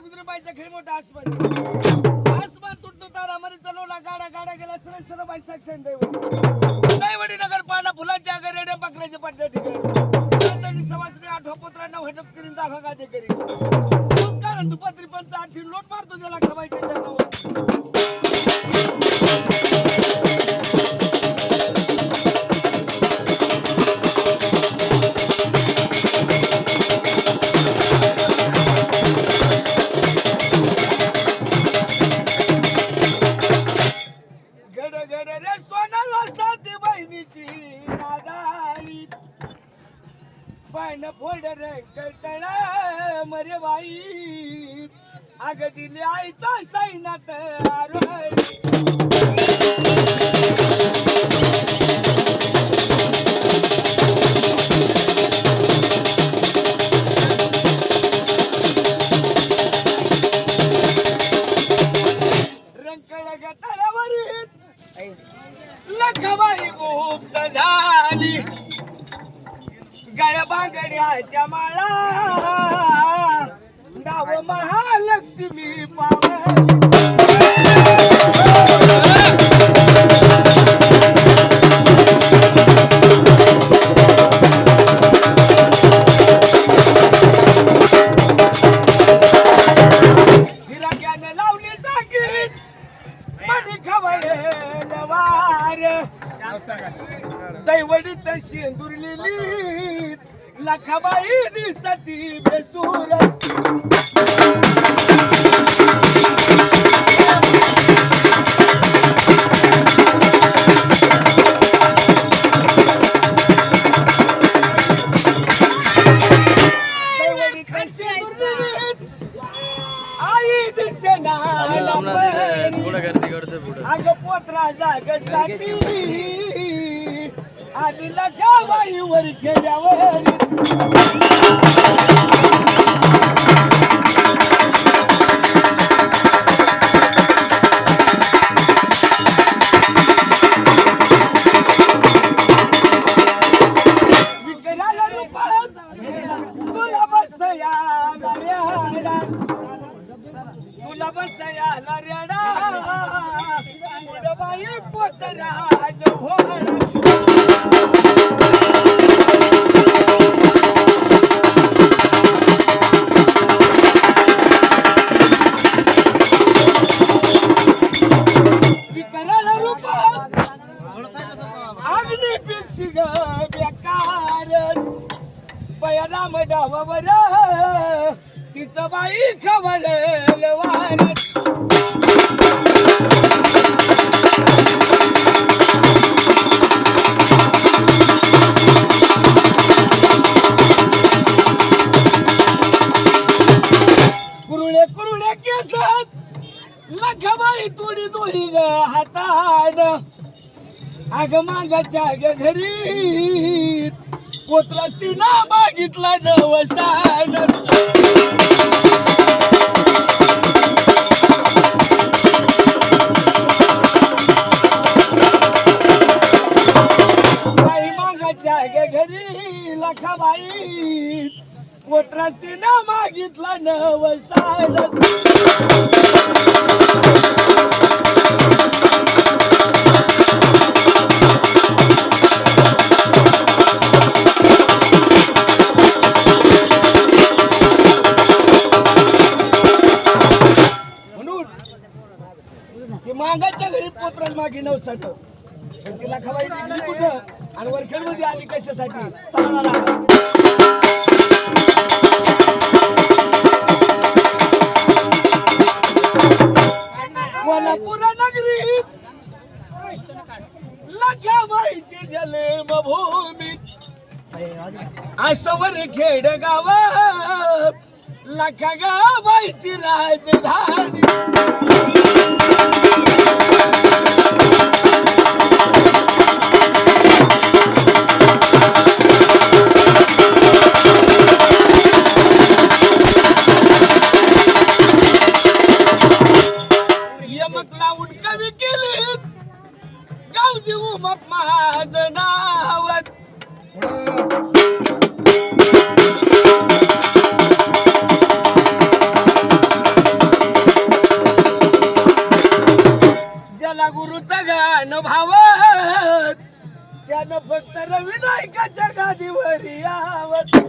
हरगट मरी बाईचा खेळ मोठा आसमान. आसमान तुटतो तारा मरी चलवला गाडा गाडा गेला सरळ सरळ बाई साक्षण दैवडी दैवडी नगर पाना फुलांच्या फुलाच्या रेड्या बकऱ्याचे पडते ठिकाणी. सवासनी आठवा पुत्रांना हटप करीन दाखा गाजे ते करीन कारण दुपात्री पंच आठ लोट मारतो त्याला खवायच्या गड रे सोनाला साथी बहिणीची नादारी. पण फोड रे कळतळा मरे बाई. अग दिली आई सैनात आरोही गळ बांगड्याच्या माळा. नाव महालक्ष्मी पावली लावली जागी मणी खवळे वार. दैवडीत शेंदुरलेली लखाबाई दिसती बेसूर अग आणि लखाबाईवर खेळ्यावर बेकार. बयाराम डावावर. तिचं बाई खवळेल वार. अग मागाच्या घरी पोत्रा तिना मागितला नवसान लखाबाई मागितला नवसान मागाच्या घरी पोत्रण मागे नवसाट पण तिला खवाई टिकली कुठं? आणि वरखेडमध्ये आली कशासाठी? सांगा नगरीत लखाबाईची जन्मभूमी. आसवर खेड गाव लखा गावायची राजधानी. फक्त रविनायकाच्या गादीवर यावत